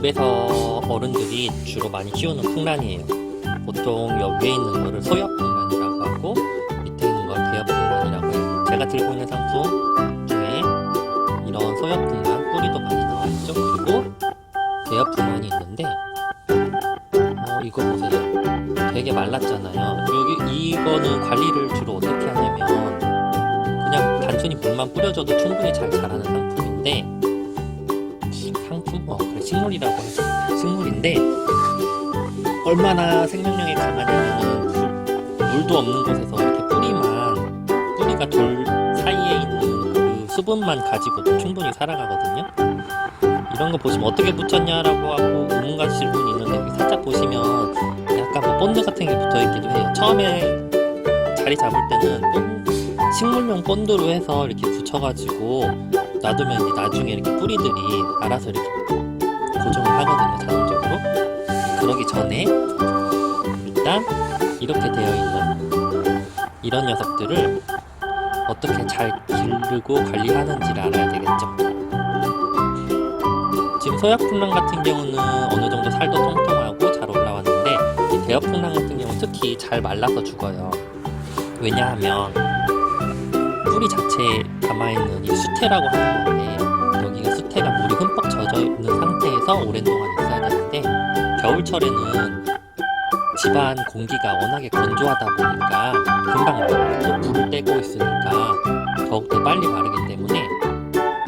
집에서 어른들이 주로 많이 키우는 풍란이에요. 보통 여기에 있는 거를 소엽 풍란이라고 하고 밑에 있는 걸 대엽 풍란이라고 해요. 제가 들고 있는 상품 중에 이런 소엽 풍란 뿌리도 많이 나와 있죠. 그리고 대엽 풍란이 있는데 어, 이거 보세요. 되게 말랐잖아요. 여기 이거는 관리를 주로 어떻게 하냐면 그냥 단순히 물만 뿌려줘도 충분히 잘 자라는 상품인데 상품? 어 그래 식물이라고 하지 식물인데 얼마나 생명력이 강하냐면은 물, 물도 없는 곳에서 이렇게 뿌리만 뿌리가 돌 사이에 있는 그 수분만 가지고도 충분히 살아가거든요 이런 거 보시면 어떻게 붙였냐라고 하고 온갖 질문이 있는데 여기 살짝 보시면 약간 뭐 본드 같은 게 붙어 있기도 해요 처음에 자리 잡을 때는 본- 식물용 본드로 해서 이렇게 붙여가지고 놔두면 나중에 이렇게 뿌리들이 알아서 이렇게 고정을 하거든요 자동적으로. 그러기 전에 일단 이렇게 되어 있는 이런 녀석들을 어떻게 잘 기르고 관리하는지를 알아야 되겠죠. 지금 소약풍랑 같은 경우는 어느 정도 살도 통통하고 잘 올라왔는데 이 대엽풍랑 같은 경우는 특히 잘 말라서 죽어요. 왜냐하면 뿌리 자체에 담아있는 이 수태라고 하는 건데 여기가 수태가 물이 흠뻑 젖어 있는 상태에서 오랜 동안 있어야 되는데 겨울철에는 집안 공기가 워낙에 건조하다 보니까 금방 말라요. 물을 떼고 있으니까 더욱더 빨리 마르기 때문에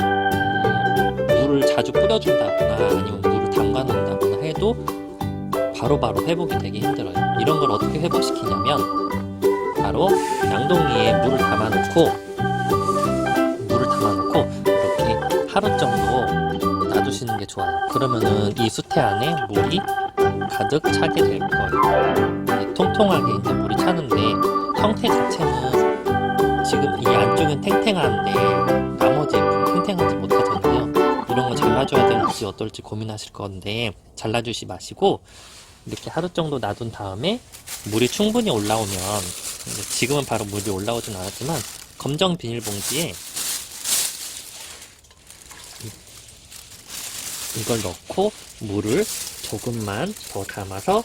음, 물을 자주 뿌려준다거나 아니면 물을 담가 놓는다거나 해도 바로바로 회복이 되기 힘들어요. 이런 걸 어떻게 회복시키냐면 바로 양동이에 물을 담아놓고 게 좋아요. 그러면은 이 수태 안에 물이 가득 차게 될 거예요. 이제 통통하게 이제 물이 차는데 형태 자체는 지금 이 안쪽은 탱탱한데 나머지 탱탱하지 못하잖아요. 이런 거 잘라줘야 될지 어떨지 고민하실 건데 잘라주시 마시고 이렇게 하루 정도 놔둔 다음에 물이 충분히 올라오면 지금은 바로 물이 올라오진 않았지만 검정 비닐봉지에 이걸 넣고 물을 조금만 더 담아서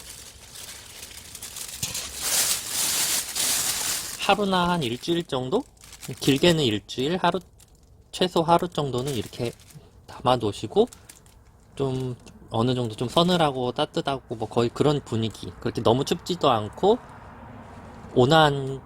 하루나 한 일주일 정도? 길게는 일주일, 하루, 최소 하루 정도는 이렇게 담아 놓으시고 좀 어느 정도 좀 서늘하고 따뜻하고 뭐 거의 그런 분위기. 그렇게 너무 춥지도 않고 온화한